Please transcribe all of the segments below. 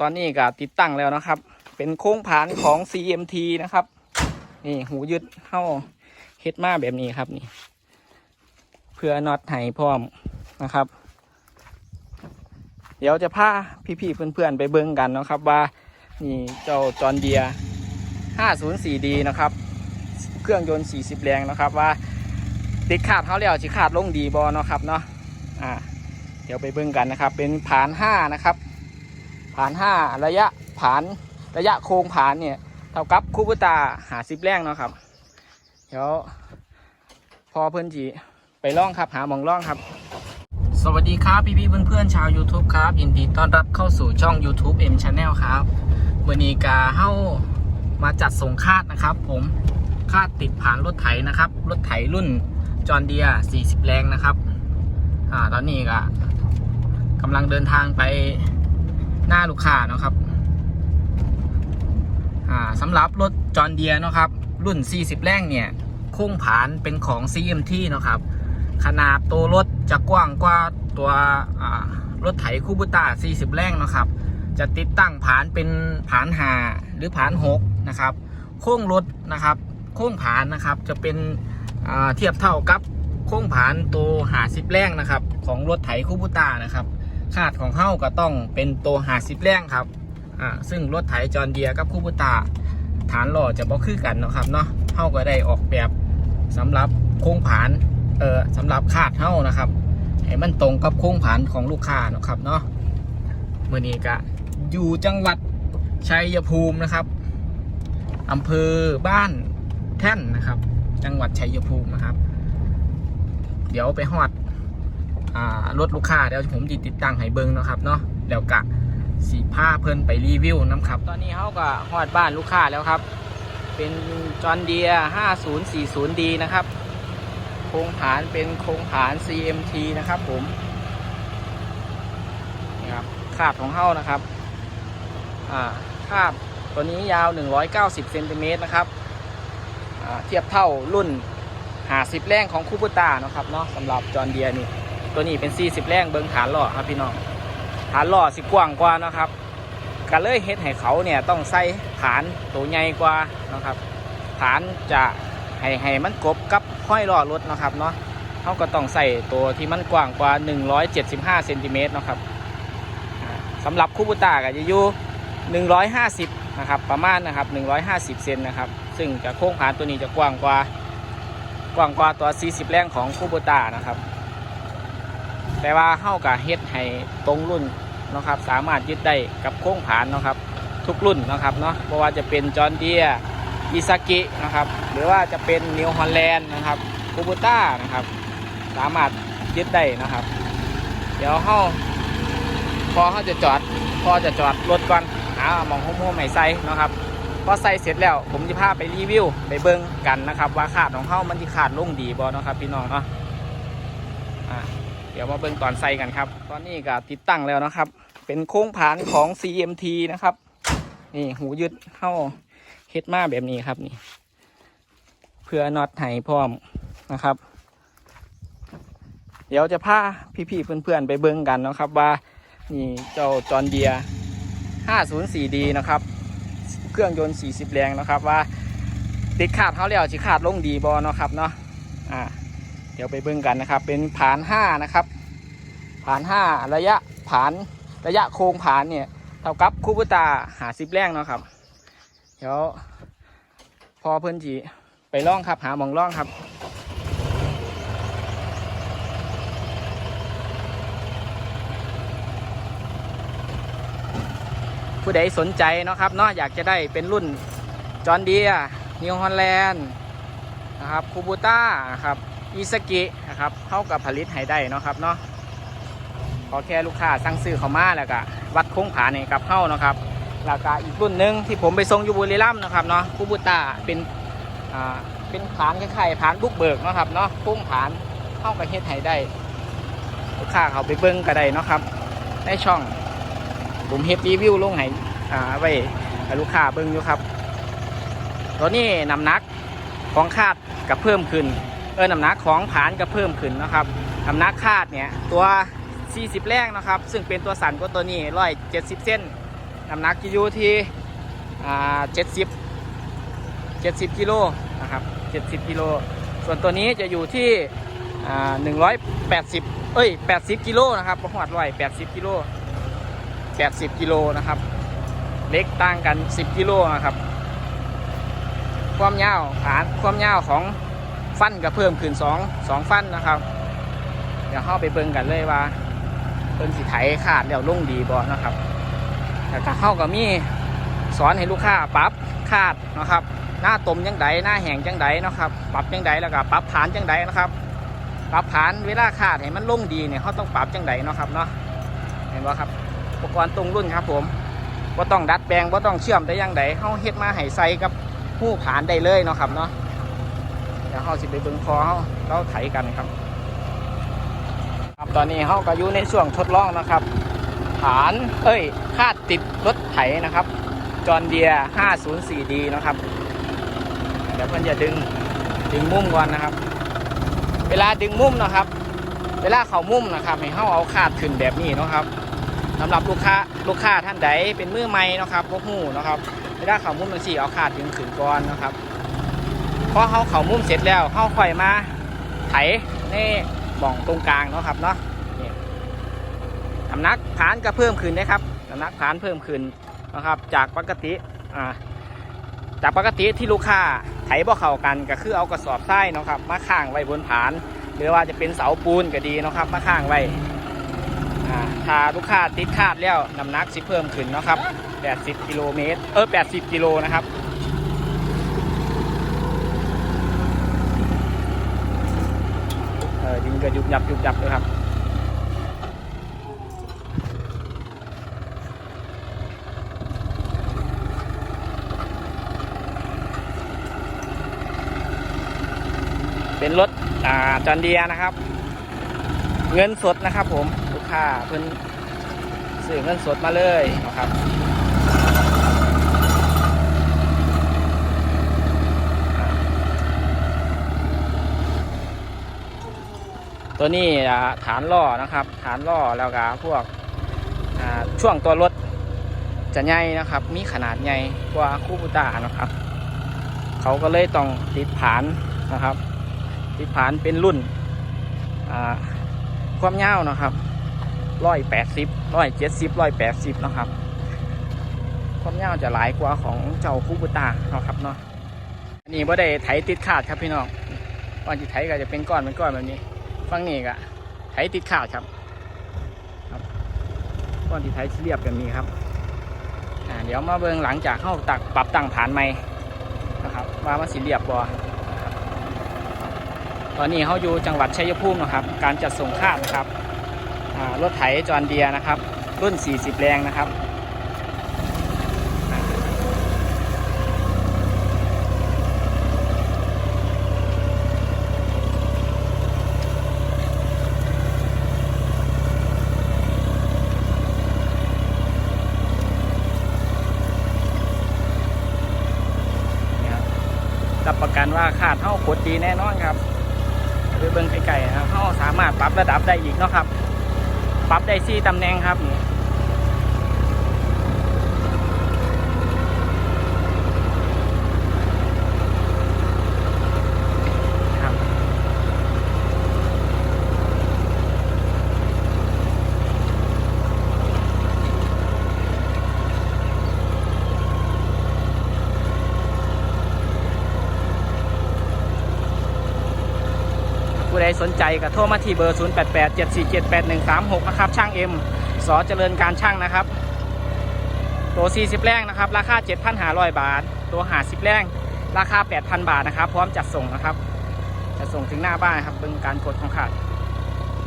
ตอนนี้ก็ติดตั้งแล้วนะครับ เป็นโค้งผานของ CMT นะครับ นี่หูยึดเข้าเฮ็ดมาแบบนี้ครับนี่ เพื่อน็อตไห้พร้อมนะครับ เดี๋ยวจะพาพี่ๆเพื่อนๆไปเบิ่งกันนะครับว่านี่เจ้าจอนเดีย 504D นะครับ เครื่องยนต์ 40 แรงนะครับว่าติดขาดเขาแล้วสิขาดลงดีบอเนาะครับเนาะอ่าเดี๋ยวไปเบิ่งกันนะครับ เป็นผาน 5 นะครับ ผาน5ระยะผานระยะโค้งผานเนี่ยเท่ากับคูปตาหาสิบแรงเนาะครับ เดี๋ยวพอเพื่อนจีไปล่องครับหาหมองล่องครับ สวัสดีครับพี่พี่ๆเพื่อนๆชาว YouTube ครับยินดีต้อนรับเข้าสู่ช่อง YouTube M Channel ครับวันนี้กาเข้ามาจัดส่งคาดนะครับ ผมคาดติดผ่านรถไถนะครับ รถไถรุ่นจอห์นเดีย40 แรงนะครับ อ่าตอนนี้ก็กำลังเดินทางไป หน้าลูกค้านะครับอ่าสำหรับรถจอห์นเดียนะครับ รุ่น 40 แรงเนี่ยโค้งผานเป็นของ CMT นะครับ ขนาดตัวรถจะกว้างกว่าตัวรถไถคูบูต้า 40 แรงนะครับ จะติดตั้งผานเป็นผานหาหรือผาน6นะครับ โค้งรถนะครับ โค้งผานนะครับจะเป็นเทียบเท่ากับโค้งผานตัวหาสิบแรงนะครับ ของรถไถคูบูต้านะครับ คาดของเฮ้าก็ต้องเป็นตัวหาสิบแรงครับอ่าซึ่งรถไถจอนเดียกับคูบูตาฐานหล่อจะบ่คือกันเนาะครับเนาะเฮาก็ได้ออกแบบสำหรับโค้งผานเออสำหรับคาดเฮานะครับให้มันตรงกับโค้งผานของลูกค้าเนาะครับเนาะมื้อนี้ก็อยู่จังหวัดชัยภูมินะครับอำเภอบ้านแท่นนะครับ จังหวัดชัยภูมินะครับ เดี๋ยวไปฮอด รถลูกค้าเดี๋ยวผมจิติดตั้งให้เบิ่งนะครับเนาะแล้วกะสีผ้าเพิ่นไปรีวิวน้ำครับ ตอนนี้เขาก็ฮอดบ้านลูกค้าแล้วครับ เป็นจอห์นเดีย 5040D นะครับ โครงผานเป็นโครงผาน CMT นะครับผมนี่ครับคาบของเขานะครับอ่าคาบตัวนี้ยาว 190เซนติเมตรนะครับเทียบเท่ารุ่น 50 แรงของคูปต้านะครับเนาะสำหรับจอห์นเดียนี่ ตัวนี้เป็น 40 แรงเบิ้งฐานล้อครับพี่น้องฐานล้อสิกว้างกว่านะครับก็เลยเฮ็ดให้เขาเนี่ยต้องใส่ฐานตัวใหญ่กว่านะครับฐานจะให้ให้มันกบกับห้อยล้อรถนะครับเนาะเขาก็ต้องใส่ตัวที่มันกว้างกว่า 175เซนติเมตรนะครับอ่าสำหรับคูบูต้าก็จะอยู่ 150นะครับประมาณนะครับ 150เซนนะครับซึ่งจะโค้งผานตัวนี้จะกว้างกว่ากว้างกว่าตัว 40 แรงของคูบูต้านะครับ แต่ว่าเข้ากับเฮ็ดให้ตรงรุ่นนะครับ สามารถยึดได้กับโค้งผานนะครับ ทุกรุ่นนะครับเนาะเพราะว่าจะเป็นจอห์เดียอิซากินะครับ หรือว่าจะเป็นนิวฮอลแลนด์นะครับคูบูต้านะครับ สามารถยึดได้นะครับ เดี๋ยวเข้าพอเขาจะจอด พอจะจอดรถก่อนหามองหัวหัวใหม่ใส่นะครับพอใส่เสร็จแล้วผมจะพาไปรีวิวไปเบิ้งกันนะครับ ว่าขาดของเขามันที่ขาดลงดีบอนาะครับ พี่น้องเนาะอ่า ดี๋ยวมาเบิ่งตอนใส่กันครับ ตอนนี้ก็ติดตั้งแล้วนะครับ เป็นโค้งผานของ CMT นะครับ นี่หูยึดเข้าเฮ็ดมาแบบนี้ครับนี่ เพื่อน็อตไห้พร้อมนะครับ เดี๋ยวจะพาพี่ๆเพื่อนๆไปเบิ่งกันนะครับว่านี่เจ้าจอนเดีย 504D นะครับ เครื่องยนต์ 40 แรงนะครับว่าติดขาดเขาแล้วสิขาดลงดีบอเนาะครับเนาะอ่า ดี๋ยวไปเบิ่งกันนะครับ เป็นผานห้านะครับ ผานห้าระยะผานระยะโค้งผานเนี่ยเท่ากับคูบูตาหาสิบแรงเนาะครับ เดี๋ยวพอเพื่อนจีไปล่องครับหาหมองล่องครับผู้ใดสนใจเนาะครับเนาะอยากจะได้เป็นรุ่นจอห์นเดียนิวฮอลแลนด์นะครับคูบูต้าครับ อิสกินะครับเข้ากับผลิตให้ได้เนาะครับเนาะขอแค่ลูกค้าสั่งซื้อเขามาแล้วก็วัดโค้งผานี่กับเข้านะครับแล้วก็อีกรุ่นหนึ่งที่ผมไปส่งยูบุรีรัมนะครับเนาะคูบูต้าเป็นอ่าเป็นผานคล้ายๆผานบุกเบิกเนาะครับเนาะโค้งผานเข้ากับเฮ็ดให้ได้ลูกค้าเขาไปเบิ้งก็ได้เนาะครับในช่องผมเฮ็ดรีวิวลงให้อ่าไว้ลูกค้าเบิ้งอยู่ครับตัวนี้น้ำหนักของคาดกับเพิ่มขึ้น เออน้ำหนักของผานก็เพิ่มขึ้นนะครับน้ำหนักคาดเนี่ยตัว 40 แรงนะครับ ซึ่งเป็นตัวสันกว่าตัวนี้170เส้นน้ำหนักจะอยู่ที่อ่าเจ็ดสิบเจ็ดสิบกิโลนะครับเจ็ดสิบกิโลส่วนตัวนี้จะอยู่ที่อ่าหนึ่งร้อยแปดสิบเอ้ยแปดสิบกิโลนะครับประหัดร้อยแปดสิบกิโลแปดสิบกิโลนะครับเล็กต่างกันสิบกิโลนะครับ ความยาวฐานความยาวของ ฟันก็เพิ่มขึ้นสองสองฟันนะครับ เดี๋ยวเข้าไปเบิ่งกันเลยว่าเป็นสีไถขาดแล้วลงดีบ่นะครับแต่ถ้าเข้าก็มีสอนให้ลูกค้าปรับขาดนะครับ หน้าตมยังไดหน้าแห้งจังไดนะครับปรับจังไดแล้วก็ปรับฐานจังไดนะครับปรับฐานเวลาขาดให้มันลงดีเนี่ยเขาต้องปรับจังไดเนาะครับเนาะเห็นบ่ครับอุปกรณ์ตรงรุ่นครับผมว่าต้องดัดแปลงว่าต้องเชื่อมได้ยังไดเขาเฮ็ดมาให้ใส่กับหู้ผานได้เลยเนาะครับเนาะ ดี๋ยวเขาสิไปเบิ่งคอเขาเราไถกันครับ ครับตอนนี้เขาก็อยู่ในช่วงทดลองนะครับ ฐานเอ้ยคาดติดรถไถนะครับจอนเดีย 504D นะครับ เดี๋ยวเพื่อนจะดึงดึงมุมก่อนนะครับ เวลาดึงมุมนะครับ เวลาเขามุมนะครับ ให้เขาเอาคาดขึ้นแบบนี้นะครับสำหรับลูกค้าลูกค้าท่านใดเป็นมือใหม่นะครับพวกหูนะครับเวลาเขามุมมันสี่เอาคาดดึงขึ้นก่อนนะครับ พอเขาเขามุมเสร็จแล้วเขาค่อยมาไถในบ่องตรงกลางเนาะครับเนาะนี่น้ำหนักฐานก็เพิ่มขึ้นนะครับน้ำหนักฐานเพิ่มขึ้นนะครับ จากปกติอ่าจากปกติที่ลูกค้าไถบ่เข้ากันก็คือเอากระสอบทรายเนาะครับมาข้างไว้บนฐาน หรือว่าจะเป็นเสาปูนก็ดีเนาะครับ มาข้างไว้ถ้าลูกค้าติดคาดแล้วน้ำหนักสิเพิ่มขึ้นเนาะครับ 80 กิโลเมตร เออ 80 กิโลนะครับ เออดินก็ยุบยับยุบยับเลยครับเป็นรถอ่าจอนเดียนะครับ เงินสดนะครับผม ลูกค้าเพิ่นซื้อเงินสดมาเลยนะครับ ตัวนี้ฐานล่อนะครับ ฐานล่อแล้วก็พวกช่วงตัวรถจะใหญ่นะครับ มีขนาดใหญ่กว่าคูบูต้านะครับ เขาก็เลยต้องติดผานนะครับ ติดผานเป็นรุ่นอ่าความยาวนะครับร้อยแปดสิบร้อยเจ็ดสิบร้อยแปดสิบนะครับ ความยาวจะหลายกว่าของเจ้าคูบูต้านะครับเนาะอันนี้บ่ได้ไถติดขาดครับพี่น้องก่อนที่ไถก็จะเป็นก้อนเป็นก้อนแบบนี้ ฝั่งนี้ก็ไถติดขาดครับครับก้อนที่ไถเรียบแบบนี้ครับอ่าเดี๋ยวมาเบิ่งหลังจากเข้าตักปรับตั้งฐานใหม่นะครับว่ามันสิเรียบบ่ตอนนี้เขาอยู่จังหวัดชัยภูมินะครับ การจัดส่งคาดนะครับอ่ารถไถจอนเดียนะครับ รุ่น 40 แรงนะครับนะครับ ประกันว่าขาดเท่าขดดีแน่นอนครับหรือเบิ้งไกลๆนะครับเท่าสามารถปรับระดับได้อีกเนาะครับ ปรับได้ซี่ตำแหน่งครับนี่ สนใจก็โทรมาที่เบอร์ 0 8 8 7 4 7 8 1 3 6 นะครับ ช่างเอ็มสอเจริญการช่างนะครับ ตัว 40 แรงนะครับ ราคา 7,500 บาท ตัว 50 แรง ราคา 8,000 บาทนะครับ พร้อมจัดส่งนะครับจะส่งถึงหน้าบ้านนะครับเป็นการกดของขาด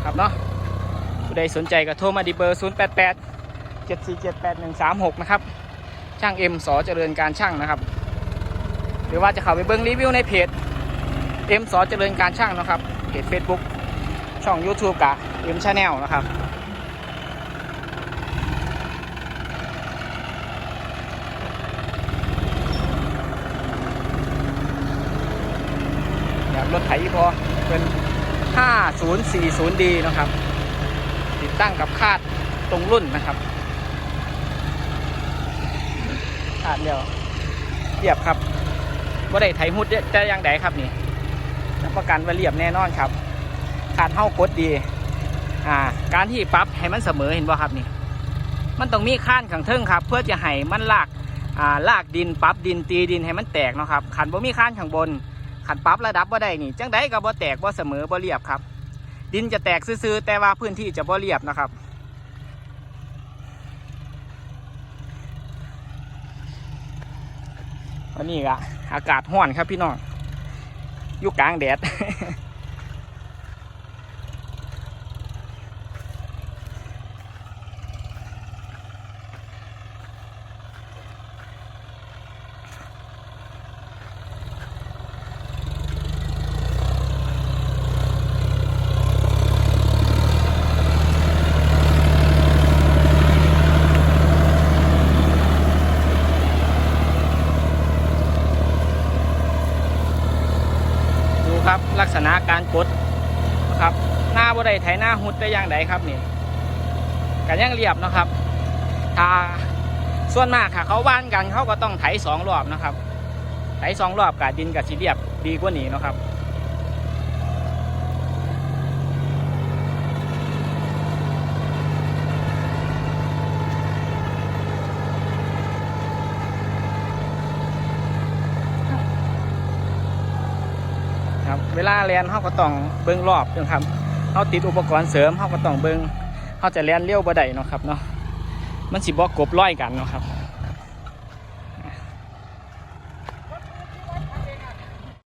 ครับเนาะผู้ใดสนใจก็โทรมาดีเบอร์ 0 8 8 7 4 7 8 1 3 6 นะครับ ช่างเอ็มสอเจริญการช่างนะครับ หรือว่าจะเข้าไปเบิ้งรีวิวในเพจเอ็มสอเจริญการช่างนะครับ เพจ Facebook ช่อง YouTube กับเอ็มชาแนลนะครับ แบบรถไถพอเป็น 5040D นะครับ ติดตั้งกับคาดตรงรุ่นนะครับ คาดเดียวเรียบครับว่าได้ไถหุดแต่อยังใดครับนี่ รับประกันว่าเรียบแน่นอนครับขาดเท่ากดดี อ่า การที่ปรับให้มันเสมอเห็นบ่ครับนี่ มันต้องมีข้านขังเทิงครับ เพื่อจะให้มันลาก อ่า ลากดินปรับดินตีดินให้มันแตกเนาะครับขันบ่มีข้านข้างบน ขันปรับระดับบ่ได้นี่ จังไดก็บ่แตกบ่เสมอบ่เรียบครับ ดินจะแตกซื่อๆแต่ว่าพื้นที่จะบ่เรียบนะครับวันนี้ก็อากาศห้อนครับพี่น้อง อยู่กลางแดด ครับ ลักษณะการกดครับหน้าบ่ได้ไถหน้าหุดได้อย่างไดครับนี่กันยังเรียบนะครับถ้าส่วนมากค่ะเขาบ้านกันเขาก็ต้องไถสองรอบนะครับไถสองรอบกับดินกับสีเรียบดีกว่านี้นะครับ เวลาเรียนเขาก็ต้องเบิ้งรอบนะครับเขาติดอุปกรณ์เสริมเขาก็ต้องเบิ้งเขาจะเรียนเลี้ยวบ่ได้เนาะครับเนาะมันสิบอกกบร้อยกันเนาะครับ